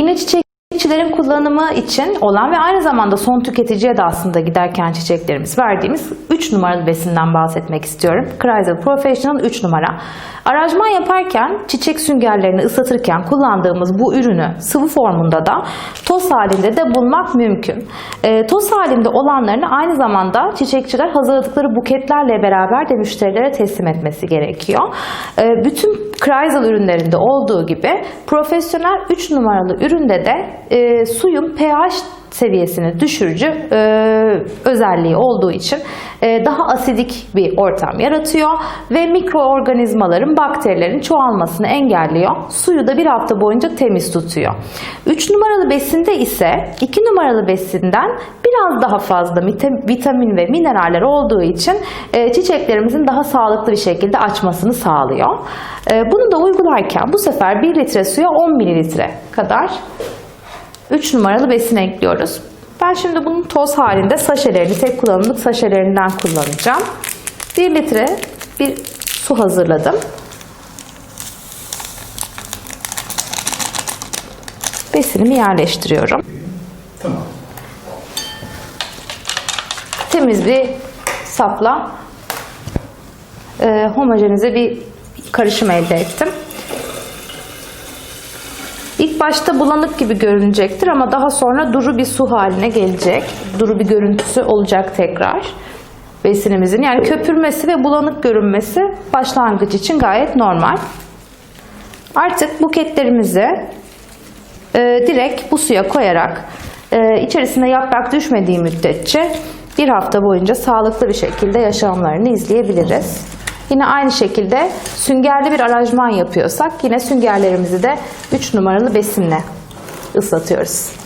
Yine çiçekçilerin kullanımı için olan ve aynı zamanda son tüketiciye de aslında giderken çiçeklerimiz verdiğimiz 3 numaralı besinden bahsetmek istiyorum. Chrysler Professional 3 numara. Aracman yaparken çiçek süngerlerini ıslatırken kullandığımız bu ürünü sıvı formunda da toz halinde de bulmak mümkün. E, toz halinde olanlarını aynı zamanda çiçekçiler hazırladıkları buketlerle beraber de müşterilere teslim etmesi gerekiyor. E, bütün Chrysler ürünlerinde olduğu gibi profesyonel 3 numaralı üründe de e, suyun pH seviyesini düşürücü e, özelliği olduğu için e, daha asidik bir ortam yaratıyor ve mikroorganizmaların, bakterilerin çoğalmasını engelliyor. Suyu da bir hafta boyunca temiz tutuyor. 3 numaralı besinde ise 2 numaralı besinden biraz daha fazla vita- vitamin ve mineraller olduğu için e, çiçeklerimizin daha sağlıklı bir şekilde açmasını sağlıyor. E, bunu da uygularken bu sefer 1 litre suya 10 mililitre kadar 3 numaralı besin ekliyoruz. Ben şimdi bunun toz halinde saşelerini, tek kullanımlık saşelerinden kullanacağım. 1 litre bir su hazırladım. Besinimi yerleştiriyorum. Tamam. Temiz bir sapla e, homojenize bir karışım elde ettim. İlk başta bulanık gibi görünecektir ama daha sonra duru bir su haline gelecek. Duru bir görüntüsü olacak tekrar besinimizin. Yani köpürmesi ve bulanık görünmesi başlangıç için gayet normal. Artık buketlerimizi e, direkt bu suya koyarak e, içerisine yaprak düşmediği müddetçe bir hafta boyunca sağlıklı bir şekilde yaşamlarını izleyebiliriz. Yine aynı şekilde süngerli bir aranjman yapıyorsak yine süngerlerimizi de 3 numaralı besinle ıslatıyoruz.